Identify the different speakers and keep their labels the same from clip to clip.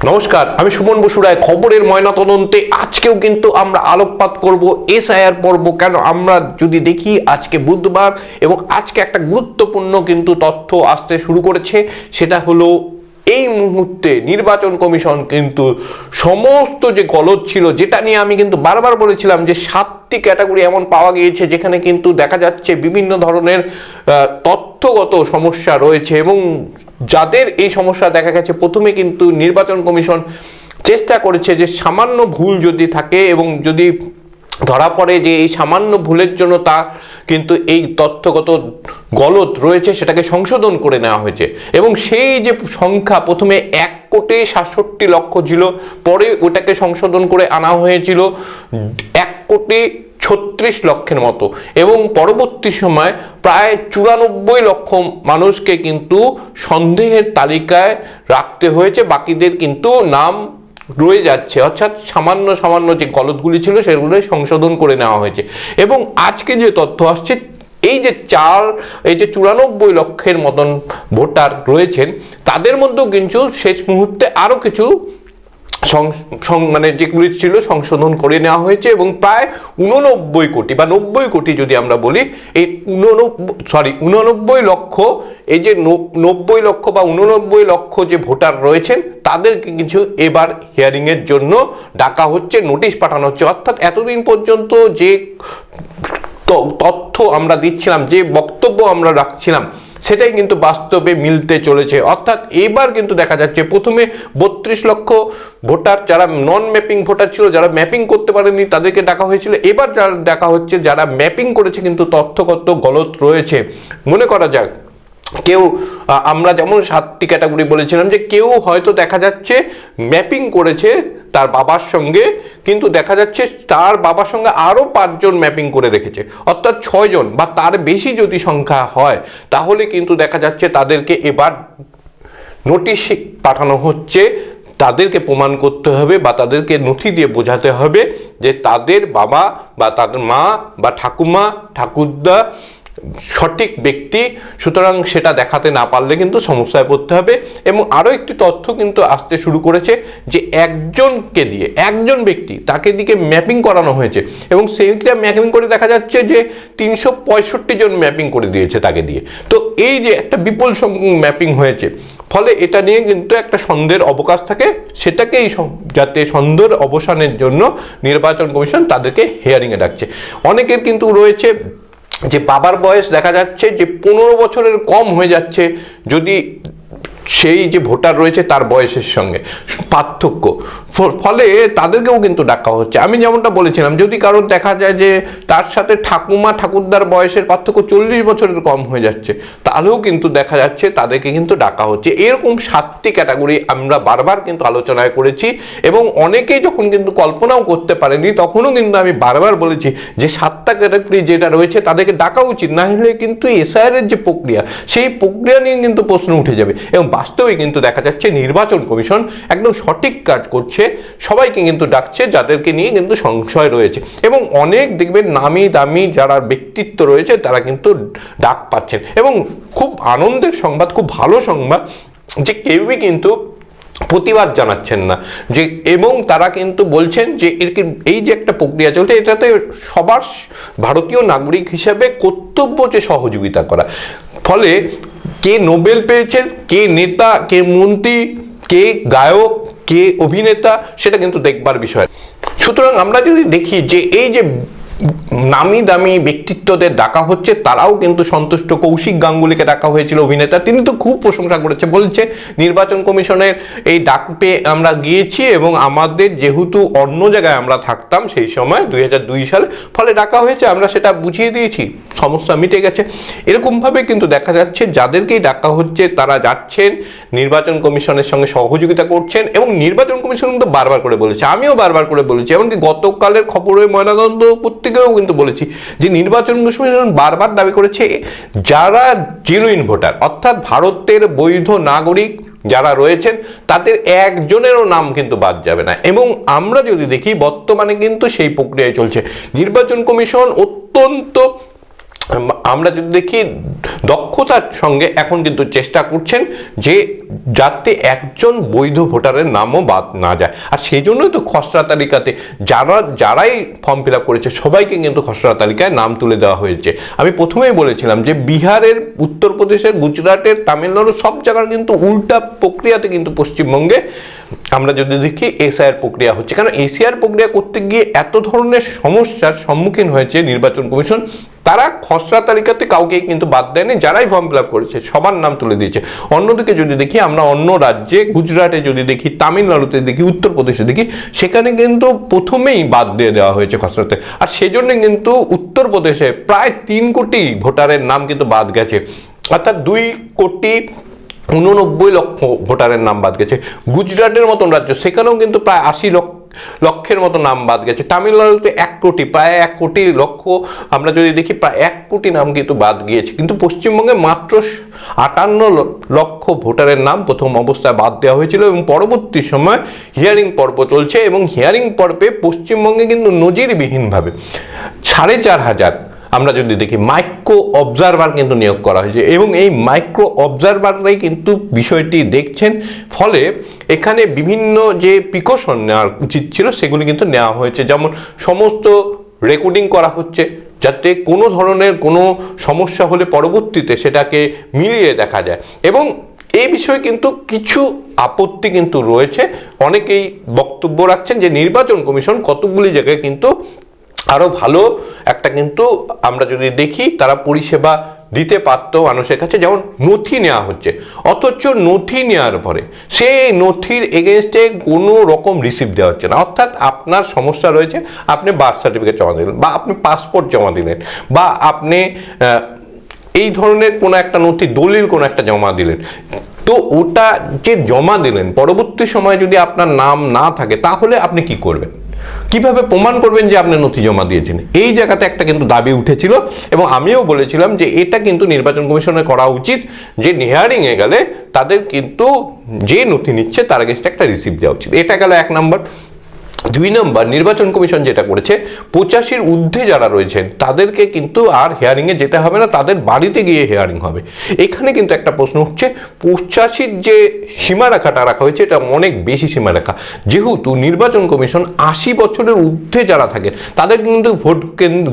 Speaker 1: নমস্কার আমি সুমন বসু রায় খবরের ময়নাতদন্তে। আজকেও কিন্তু আমরা আলোকপাত করব এসআইআর পর্ব কেন আমরা যদি দেখি আজকে বুধবার এবং আজকে একটা গুরুত্বপূর্ণ কিন্তু তথ্য আসতে শুরু করেছে সেটা হলো এই মুহূর্তে নির্বাচন কমিশন কিন্তু সমস্ত যে গলদ ছিল যেটা নিয়ে আমি কিন্তু বারবার বলেছিলাম যে সাতটি ক্যাটাগরি এমন পাওয়া গিয়েছে যেখানে কিন্তু দেখা যাচ্ছে বিভিন্ন ধরনের আহ, তথ্যগত সমস্যা রয়েছে এবং যাদের এই সমস্যা দেখা গেছে, প্রথমে কিন্তু নির্বাচন কমিশন চেষ্টা করেছে যে সামান্য ভুল যদি থাকে এবং যদি ধরা পড়ে যে এই সামান্য ভুলের জন্য তা কিন্তু এই তথ্যগত গলত রয়েছে, সেটাকে সংশোধন করে নেওয়া হয়েছে। এবং সেই যে সংখ্যা, প্রথমে এক কোটি সাতষট্টি লক্ষ ছিল, পরে ওটাকে সংশোধন করে আনা হয়েছিল এক কোটি ছত্রিশ লক্ষের মতো। এবং পরবর্তী সময় প্রায় চুরানব্বই লক্ষ মানুষকে কিন্তু সন্দেহের তালিকায় রাখতে হয়েছে, বাকিদের কিন্তু নাম রয়ে যাচ্ছে। অর্থাৎ সামান্য সামান্য যে গলতগুলি ছিল সেগুলোই সংশোধন করে নেওয়া হয়েছে। এবং আজকে যে তথ্য আসছে, এই যে চার, এই যে চুরানব্বই লক্ষের মতন ভোটার রয়েছেন, তাদের মধ্যেও কিন্তু শেষ মুহূর্তে আরও কিছু মানে যেগুলি ছিল সংশোধন করে নেওয়া হয়েছে এবং প্রায় উননব্বই কোটি বা নব্বই কোটি যদি আমরা বলি, এই উননব্বই সরি উননব্বই লক্ষ, এই যে নব্বই লক্ষ বা উননব্বই লক্ষ যে ভোটার রয়েছেন, তাদেরকে কিছু এবার হিয়ারিংয়ের জন্য ডাকা হচ্ছে, নোটিশ পাঠানো হচ্ছে। অর্থাৎ এতদিন পর্যন্ত যে তথ্য আমরা দিচ্ছিলাম, যে বক্তব্য আমরা রাখছিলাম সেটাই কিন্তু বাস্তবে মিলতে চলেছে। অর্থাৎ এবার কিন্তু দেখা যাচ্ছে প্রথমে বত্রিশ লক্ষ ভোটার যারা নন ম্যাপিং ভোটার ছিল, যারা ম্যাপিং করতে পারেনি তাদেরকে ডাকা হয়েছিল। এবার যারা ডাকা হচ্ছে, যারা ম্যাপিং করেছে কিন্তু তথ্যগত গলত রয়েছে। মনে করা যাক কেউ আমরা যেমন সাতটি ক্যাটাগরি বলেছিলাম যে কেউ হয়তো দেখা যাচ্ছে ম্যাপিং করেছে তার বাবার সঙ্গে, কিন্তু দেখা যাচ্ছে তার বাবার সঙ্গে আরও পাঁচজন ম্যাপিং করে রেখেছে। অর্থাৎ ছয়জন বা তার বেশি যদি সংখ্যা হয়, তাহলে কিন্তু দেখা যাচ্ছে তাদেরকে এবার নোটিশ পাঠানো হচ্ছে, তাদেরকে প্রমাণ করতে হবে বা তাদেরকে নথি দিয়ে বোঝাতে হবে যে তাদের বাবা বা তাদের মা বা ঠাকুমা, ঠাকুরদা সঠিক ব্যক্তি, সুতরাং সেটা দেখাতে না পারলে কিন্তু সমস্যায় পড়তে হবে। এবং আরও একটি তথ্য কিন্তু আসতে শুরু করেছে যে একজনকে দিয়ে, একজন ব্যক্তি, তাকে দিকে ম্যাপিং করানো হয়েছে। এবং সেইটা ম্যাপিং করে দেখা যাচ্ছে যে তিনশো পঁয়ষট্টি জন ম্যাপিং করে দিয়েছে তাকে দিয়ে। তো এই যে একটা বিপুল ম্যাপিং হয়েছে, ফলে এটা নিয়ে কিন্তু একটা সন্দেহের অবকাশ থাকে। সেটাকেই যাতে সন্দেহের অবসানের জন্য নির্বাচন কমিশন তাদেরকে হিয়ারিংয়ে ডাকছে। অনেকের কিন্তু রয়েছে যে বাবার বয়স দেখা যাচ্ছে যে পনেরো বছরের কম হয়ে যাচ্ছে। যদি সেই যে ভোটার রয়েছে তার বয়সের সঙ্গে পার্থক্য। ফলে তাদেরকেও কিন্তু ডাকা হচ্ছে। আমি যেমনটা বলেছিলাম, যদি কারোর দেখা যায় যে তার সাথে ঠাকুমা ঠাকুরদার বয়সের পার্থক্য চল্লিশ বছরের কম হয়ে যাচ্ছে, তাহলেও কিন্তু দেখা যাচ্ছে তাদেরকে কিন্তু ডাকা হচ্ছে। এরকম সাতটি ক্যাটাগরি আমরা বারবার কিন্তু আলোচনায় করেছি এবং অনেকেই যখন কিন্তু কল্পনাও করতে পারেনি, তখনও কিন্তু আমি বারবার বলেছি যে সাতটা ক্যাটাগরি যেটা রয়েছে তাদেরকে ডাকা উচিত না হলে কিন্তু এসআইআর এর যে প্রক্রিয়া, সেই প্রক্রিয়া নিয়ে কিন্তু প্রশ্ন উঠে যাবে। এবং বাস্তবে কিন্তু দেখা যাচ্ছে নির্বাচন কমিশন একদম সঠিক কাজ করছে। সবাইকে কিন্তু ডাকছে, যাদেরকে নিয়ে কিন্তু সংশয় রয়েছে। এবং অনেক দেখবেন নামি দামি যারা ব্যক্তিত্ব রয়েছে, তারা কিন্তু ডাক পাচ্ছেন। এবং খুব আনন্দের সংবাদ, খুব ভালো সংবাদ যে কেউই কিন্তু প্রতিবাদ জানাচ্ছেন না। যে এবং তারা কিন্তু বলছেন যে এই যে একটা প্রক্রিয়া চলছে, এটাতে সবার ভারতীয় নাগরিক হিসাবে কর্তব্য যে সহযোগিতা করা। ফলে কে নোবেল পেয়েছেন, কে নেতা, কে মন্ত্রী, কে গায়ক, কে অভিনেতা, সেটা কিন্তু দেখবার বিষয়। সুতরাং আমরা যদি দেখি যে এই যে নামি দামি ব্যক্তিত্বদের ডাকা হচ্ছে, তারাও কিন্তু সন্তুষ্ট। কৌশিক গাঙ্গুলিকে ডাকা হয়েছিল অভিনেতা। তিনি তো খুব প্রশংসা করেছে, বলছে, নির্বাচন কমিশনের এই ডাক পেয়ে আমরা গিয়েছি এবং আমাদের যেহেতু অন্য জায়গায় আমরা থাকতাম সেই সময়, দুই সালে, ফলে ডাকা হয়েছে, আমরা সেটা বুঝিয়ে দিয়েছি, সমস্যা মিটে গেছে। এরকমভাবে কিন্তু দেখা যাচ্ছে, যাদেরকেই ডাকা হচ্ছে, তারা যাচ্ছেন, নির্বাচন কমিশনের সঙ্গে সহযোগিতা করছেন এবং নির্বাচন কমিশন কিন্তু বারবার করে বলেছে, আমিও বারবার করে বলেছি, এমনকি গতকালের খবরে ময়নাতদন্ত পত্রিকাও কিন্তু বলেছি যে নির্বাচন কমিশন বারবার দাবি করেছে, যারা জেনুইন ভোটার, অর্থাৎ ভারতের বৈধ নাগরিক যারা রয়েছেন, তাদের একজনেরও নাম কিন্তু বাদ যাবে না। এবং আমরা যদি দেখি, বর্তমানে কিন্তু সেই প্রক্রিয়ায় চলছে। নির্বাচন কমিশন অত্যন্ত আমরা যদি দেখি, দক্ষতার সঙ্গে এখন কিন্তু চেষ্টা করছেন যে যাতে একজন বৈধ ভোটারের নামও বাদ না যায়। আর সেই জন্যই তো খসড়া তালিকাতে যারা, যারাই ফর্ম ফিল আপ করেছে, সবাইকে কিন্তু খসড়া তালিকায় নাম তুলে দেওয়া হয়েছে। আমি প্রথমেই বলেছিলাম যে বিহারের, উত্তরপ্রদেশের, গুজরাটের তামিলনাড়ু সব জায়গার কিন্তু উল্টা প্রক্রিয়াতে কিন্তু পশ্চিমবঙ্গে আমরা যদি দেখি, এসআইআর প্রক্রিয়া হচ্ছে। কারণ এসআইআর প্রক্রিয়া করতে গিয়ে এত ধরনের সমস্যার সম্মুখীন হয়েছে নির্বাচন কমিশন? তারা খসড়া তালিকাতে কাউকে কিন্তু বাদ দেয়নি, যারাই ফর্ম ফিল আপ করেছে, সবার নাম তুলে দিয়েছে। অন্যদিকে যদি দেখি, আমরা অন্য রাজ্যে, গুজরাটে যদি দেখি, তামিলনাড়ুতে দেখি, উত্তরপ্রদেশে দেখি, সেখানে কিন্তু প্রথমেই বাদ দিয়ে দেওয়া হয়েছে খসড়াতে। আর সেজন্য কিন্তু উত্তরপ্রদেশে প্রায় তিন কোটি ভোটারের নাম কিন্তু বাদ গেছে। অর্থাৎ দুই কোটি উননব্বই লক্ষ ভোটারের নাম বাদ গেছে। গুজরাটের মতন রাজ্য, সেখানেও কিন্তু প্রায় আশি লক্ষ, লক্ষের মতো নাম বাদ গেছে। তামিলনাড়ুতে এক কোটি, প্রায় এক কোটি লক্ষ, আমরা যদি দেখি প্রায় এক কোটি নাম কিন্তু বাদ গিয়েছে। কিন্তু পশ্চিমবঙ্গে মাত্র আটান্ন লক্ষ ভোটারের নাম প্রথম অবস্থায় বাদ দেওয়া হয়েছিল এবং পরবর্তী সময় হিয়ারিং পর্ব চলছে এবং হিয়ারিং পর্বে পশ্চিমবঙ্গে কিন্তু নজিরবিহীনভাবে সাড়ে চার হাজার আমরা যদি দেখি মাইক্রো অবজারভার কিন্তু নিয়োগ করা হয়েছে এবং এই মাইক্রো অবজারভাররাই কিন্তু বিষয়টি দেখছেন। ফলে এখানে বিভিন্ন যে প্রিকশন নেওয়ার উচিত ছিল সেগুলি কিন্তু নেওয়া হয়েছে। যেমন সমস্ত রেকর্ডিং করা হচ্ছে যাতে কোনো ধরনের কোনো সমস্যা হলে পরবর্তীতে সেটাকে মিলিয়ে দেখা যায়। এবং এই বিষয়ে কিন্তু কিছু আপত্তি কিন্তু রয়েছে। অনেকেই বক্তব্য রাখছেন যে নির্বাচন কমিশন কতগুলি জায়গায় কিন্তু আরও ভালো একটা কিন্তু আমরা যদি দেখি, তারা পরিষেবা দিতে পারত মানুষের কাছে, যেমন নথি নেওয়া হচ্ছে। অথচ নথি নেওয়ার পরে সেই নথির এগেনস্টে কোনো রকম রিসিভ দেওয়া হচ্ছে না। অর্থাৎ আপনার সমস্যা রয়েছে, আপনি বার্থ সার্টিফিকেট জমা দিলেন, বা আপনি পাসপোর্ট জমা দিলেন, বা আপনি এই ধরনের কোনো একটা নথি, দলিল কোনো একটা জমা দিলেন। তো ওটা যে জমা দিলেন, পরবর্তী সময়ে যদি আপনার নাম না থাকে, তাহলে আপনি কি করবেন? কীভাবে প্রমাণ করবেন যে আপনি নথি জমা দিয়েছেন? এই জায়গাতে একটা কিন্তু দাবি উঠেছিল এবং আমিও বলেছিলাম যে এটা কিন্তু নির্বাচন কমিশনের করা উচিত, যে হিয়ারিংয়ে গেলে তাদের কিন্তু যে নথি নিচ্ছে তার আগে একটা রিসিপ্ট দেওয়া উচিত। এটা গেল এক নম্বর। দুই নম্বর, নির্বাচন কমিশন যেটা করেছে, পঁচাশির ঊর্ধ্বে যারা রয়েছেন, তাদেরকে কিন্তু আর হেয়ারিংয়ে যেতে হবে না, তাদের বাড়িতে গিয়ে হেয়ারিং হবে। এখানে কিন্তু একটা প্রশ্ন উঠছে, পঁচাশির যে সীমারেখাটা রাখা হয়েছে, এটা অনেক বেশি সীমারেখা। যেহেতু নির্বাচন কমিশন আশি বছরের ঊর্ধ্বে যারা থাকেন তাদের কিন্তু ভোট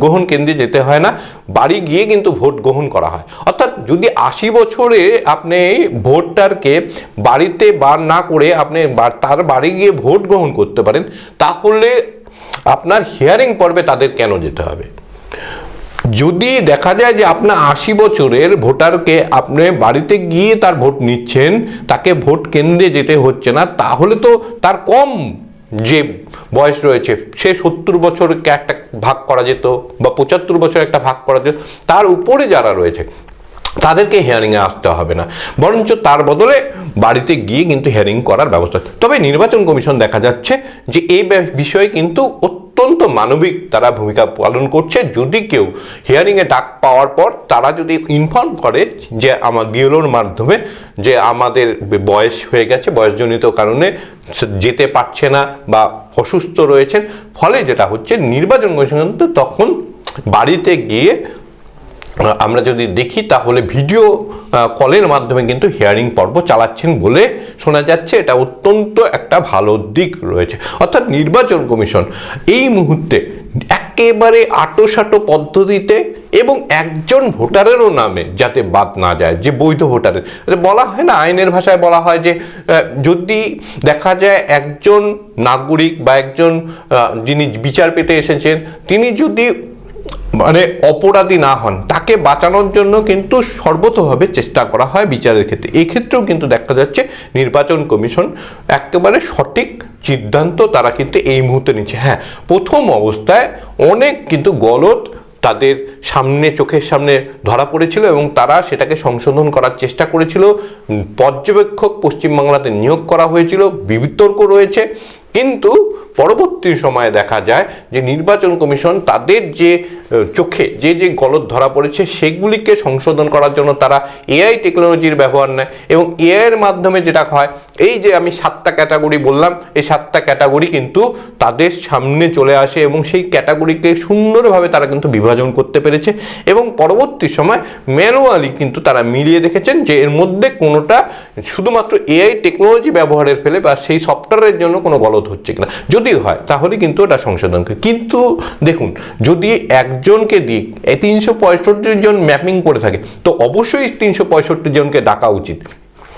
Speaker 1: গ্রহণ কেন্দ্রে যেতে হয় না, বাড়ি গিয়ে কিন্তু ভোট গ্রহণ করা হয়। অর্থাৎ যদি আশি বছরে আপনি ভোটটারকে বাড়িতে বার না করে আপনি তার বাড়ি গিয়ে ভোট গ্রহণ করতে পারেন তাহলে আপনার হিয়ারিং পর্বে তাদের কেন যেতে হবে? যদি দেখা যায় যে আপনার আশি বছরের ভোটারকে আপনি বাড়িতে গিয়ে তার ভোট নিচ্ছেন, তাকে ভোট কেন্দ্রে যেতে হচ্ছে না, তাহলে তো তার কম যে বয়স রয়েছে, সে সত্তর বছরকে একটা ভাগ করা যেত বা পঁচাত্তর বছর একটা ভাগ করা যেত, তার উপরে যারা রয়েছে, তাদেরকে হিয়ারিংয়ে আসতে হবে না। বরঞ্চ তার বদলে বাড়িতে গিয়ে কিন্তু হিয়ারিং করার ব্যবস্থা। তবে নির্বাচন কমিশন দেখা যাচ্ছে যে এই বিষয়ে কিন্তু অত্যন্ত মানবিক তারা ভূমিকা পালন করছে। যদি কেউ হিয়ারিংয়ে ডাক পাওয়ার পর তারা যদি ইনফর্ম করে যে আমার বিএলওর মাধ্যমে যে আমাদের বয়স হয়ে গেছে, বয়সজনিত কারণে যেতে পারছে না বা অসুস্থ রয়েছেন, ফলে যেটা হচ্ছে নির্বাচন কমিশন তখন বাড়িতে গিয়ে আমরা যদি দেখি, তাহলে ভিডিও কলের মাধ্যমে কিন্তু হিয়ারিং পর্ব চালাচ্ছেন বলে শোনা যাচ্ছে। এটা অত্যন্ত একটা ভালো দিক রয়েছে। অর্থাৎ নির্বাচন কমিশন এই মুহূর্তে একেবারে আটোসাটো পদ্ধতিতে এবং একজন ভোটারেরও নামে যাতে বাদ না যায়, যে বৈধ ভোটারের। বলা হয় না, আইনের ভাষায় বলা হয় যে যদি দেখা যায় একজন নাগরিক বা একজন যিনি বিচার পেতে এসেছেন, তিনি যদি মানে অপরাধী না হন, তাকে বাঁচানোর জন্য কিন্তু সর্বতভাবে চেষ্টা করা হয় বিচারের ক্ষেত্রে। এই ক্ষেত্রেও কিন্তু দেখা যাচ্ছে নির্বাচন কমিশন একেবারে সঠিক সিদ্ধান্ত তারা কিন্তু এই মুহূর্তে নিচ্ছে। হ্যাঁ প্রথম অবস্থায় অনেক কিন্তু গলত তাদের সামনে, চোখের সামনে ধরা পড়েছিল এবং তারা সেটাকে সংশোধন করার চেষ্টা করেছিল। পর্যবেক্ষক পশ্চিমবাংলাতে নিয়োগ করা হয়েছিল, বিতর্ক রয়েছে। কিন্তু পরবর্তী সময়ে দেখা যায় যে নির্বাচন কমিশন তাদের যে চোখে যে যে গলত ধরা পড়েছে সেগুলিকে সংশোধন করার জন্য তারা এআই টেকনোলজির ব্যবহার নেয় এবং এআই এর মাধ্যমে যেটা হয়, এই যে আমি সাতটা ক্যাটাগরি বললাম, এই সাতটা ক্যাটাগরি কিন্তু তাদের সামনে চলে আসে এবং সেই ক্যাটাগরিকে সুন্দরভাবে তারা কিন্তু বিভাজন করতে পেরেছে এবং পরবর্তী সময় ম্যানুয়ালি কিন্তু তারা মিলিয়ে দেখেছেন যে এর মধ্যে কোনোটা শুধুমাত্র এআই টেকনোলজি ব্যবহারের ফেলে বা সেই সফটওয়্যারের জন্য কোনো গলত হচ্ছে কিনা। যদি হয়, তাহলে কিন্তু এটা সংশোধন কিন্তু দেখুন, যদি একজনকে দিয়ে, এই তিনশো পঁয়ষট্টি জন ম্যাপিং করে থাকে, তো অবশ্যই তিনশো পঁয়ষট্টি জনকে ডাকা উচিত।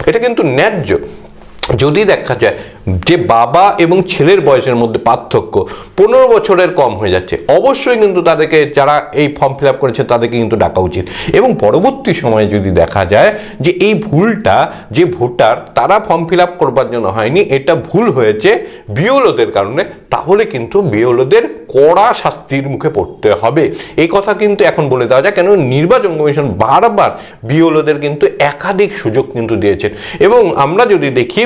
Speaker 1: এটা কিন্তু ন্যায্য। যদি দেখা যায় যে বাবা এবং ছেলের বয়সের মধ্যে পার্থক্য পনেরো বছরের কম হয়ে যাচ্ছে, অবশ্যই কিন্তু তাদেরকে যারা এই ফর্ম ফিল আপ করেছে তাদেরকে কিন্তু ডাকা উচিত। এবং পরবর্তী সময়ে যদি দেখা যায় যে এই ভুলটা, যে ভোটার তারা ফর্ম ফিল আপ করবার জন্য হয়নি, এটা ভুল হয়েছে বিওলোদের কারণে, তাহলে কিন্তু বিওলোদের কড়া শাস্তির মুখে পড়তে হবে। এই কথা কিন্তু এখন বলে দেওয়া যায় কেন নির্বাচন কমিশন বারবার বিওলোদের কিন্তু একাধিক সুযোগ কিন্তু দিয়েছেন এবং আমরা যদি দেখি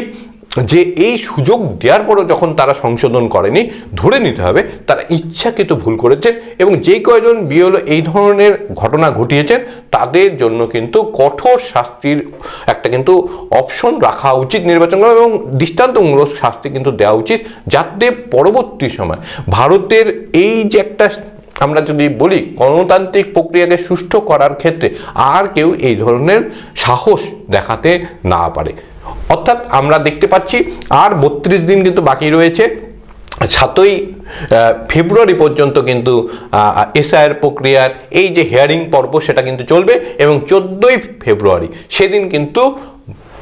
Speaker 1: যে এই সুযোগ দেওয়ার পরও যখন তারা সংশোধন করেনি, ধরে নিতে হবে তারা ইচ্ছাকৃত ভুল করেছেন এবং যে কয়জন বিএলও এই ধরনের ঘটনা ঘটিয়েছেন, তাদের জন্য কিন্তু কঠোর শাস্তির একটা কিন্তু অপশন রাখা উচিত নির্বাচন এবং দৃষ্টান্তমূলক শাস্তি কিন্তু দেওয়া উচিত যাতে পরবর্তী সময় ভারতের এই যে একটা আমরা যদি বলি গণতান্ত্রিক প্রক্রিয়াকে সুষ্ঠু করার ক্ষেত্রে আর কেউ এই ধরনের সাহস দেখাতে না পারে। অর্থাৎ আমরা দেখতে পাচ্ছি আর বত্রিশ দিন কিন্তু বাকি রয়েছে। সাতই ফেব্রুয়ারি পর্যন্ত কিন্তু এসআইয়ের প্রক্রিয়ার এই যে হিয়ারিং পর্ব সেটা কিন্তু চলবে এবং চোদ্দোই ফেব্রুয়ারি সেদিন কিন্তু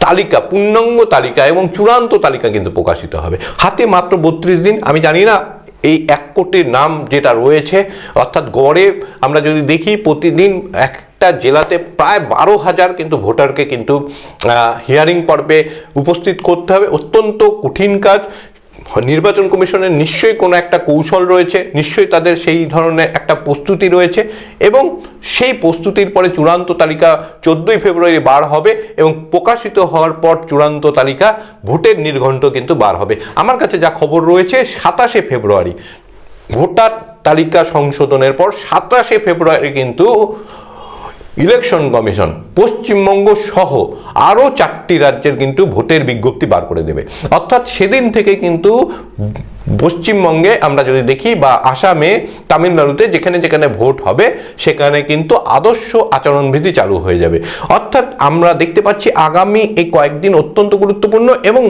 Speaker 1: তালিকা, পূর্ণাঙ্গ তালিকা এবং চূড়ান্ত তালিকা কিন্তু প্রকাশিত হবে। হাতে মাত্র বত্রিশ দিন, আমি জানি না এই এক কোটির নাম যেটা রয়েছে, অর্থাৎ গড়ে আমরা যদি দেখি প্রতিদিন একটা জেলাতে প্রায় বারো হাজার কিন্তু ভোটারকে কিন্তু হিয়ারিং পর্বে উপস্থিত করতে হবে। অত্যন্ত কঠিন কাজ। নির্বাচন কমিশনের নিশ্চয়ই কোনো একটা কৌশল রয়েছে, নিশ্চয়ই তাদের সেই ধরনের একটা প্রস্তুতি রয়েছে এবং সেই প্রস্তুতির পরে চূড়ান্ত তালিকা চোদ্দোই ফেব্রুয়ারি বার হবে এবং প্রকাশিত হওয়ার পর চূড়ান্ত তালিকা ভোটের নির্ঘণ্ট কিন্তু বার হবে। আমার কাছে যা খবর রয়েছে, সাতাশে ফেব্রুয়ারি। ভোটার তালিকা সংশোধনের পর সাতাশে ফেব্রুয়ারি কিন্তু ইলেকশন কমিশন, পশ্চিমবঙ্গ সহ আরও চারটি রাজ্যের কিন্তু ভোটের বিজ্ঞপ্তি বার করে দেবে। অর্থাৎ সেদিন থেকে কিন্তু পশ্চিমবঙ্গে আমরা যদি দেখি বা আসামে তামিলনাড়ুতে যেখানে যেখানে ভোট হবে, সেখানে কিন্তু আদর্শ আচরণবিধি চালু হয়ে যাবে। অর্থাৎ আমরা দেখতে পাচ্ছি আগামী এই কয়েকদিন অত্যন্ত গুরুত্বপূর্ণ এবং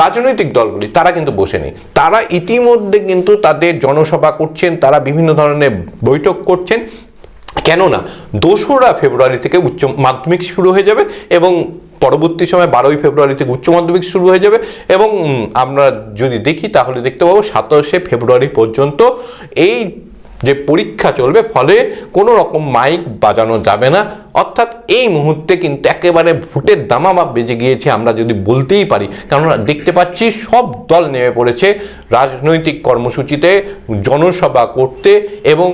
Speaker 1: রাজনৈতিক দলগুলি, তারা কিন্তু বসে নেই। তারা ইতিমধ্যে কিন্তু তাদের জনসভা করছেন, তারা বিভিন্ন ধরনের বৈঠক করছেন। কেননা দোসরা ফেব্রুয়ারি থেকে উচ্চ মাধ্যমিক শুরু হয়ে যাবে এবং পরবর্তী সময় বারোই ফেব্রুয়ারি থেকে উচ্চ মাধ্যমিক শুরু হয়ে যাবে এবং আমরা যদি দেখি তাহলে দেখতে পাবো সাতাশে ফেব্রুয়ারি পর্যন্ত এই যে পরীক্ষা চলবে, ফলে কোনো রকম মাইক বাজানো যাবে না। অর্থাৎ এই মুহূর্তে কিন্তু একেবারে ভোটের দামামা বেজে গিয়েছে আমরা যদি বলতেই পারি। কেননা দেখতে পাচ্ছি সব দল নেমে পড়েছে রাজনৈতিক কর্মসূচিতে, জনসভা করতে এবং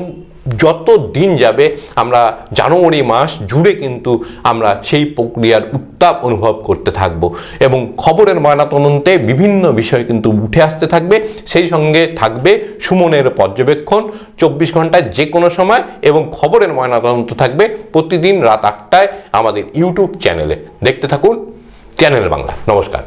Speaker 1: যত দিন যাবে, আমরা জানুয়ারি মাস জুড়ে কিন্তু আমরা সেই প্রক্রিয়ার উত্তাপ অনুভব করতে থাকব। এবং খবরের ময়নাতদন্তে বিভিন্ন বিষয় কিন্তু উঠে আসতে থাকবে। সেই সঙ্গে থাকবে সুমনের পর্যবেক্ষণ, চব্বিশ ঘন্টায় যে কোনো সময় এবং খবরের ময়নাতদন্ত থাকবে প্রতিদিন রাত আটটায় আমাদের ইউটিউব চ্যানেলে। দেখতে থাকুন চ্যানেল বাংলা। নমস্কার।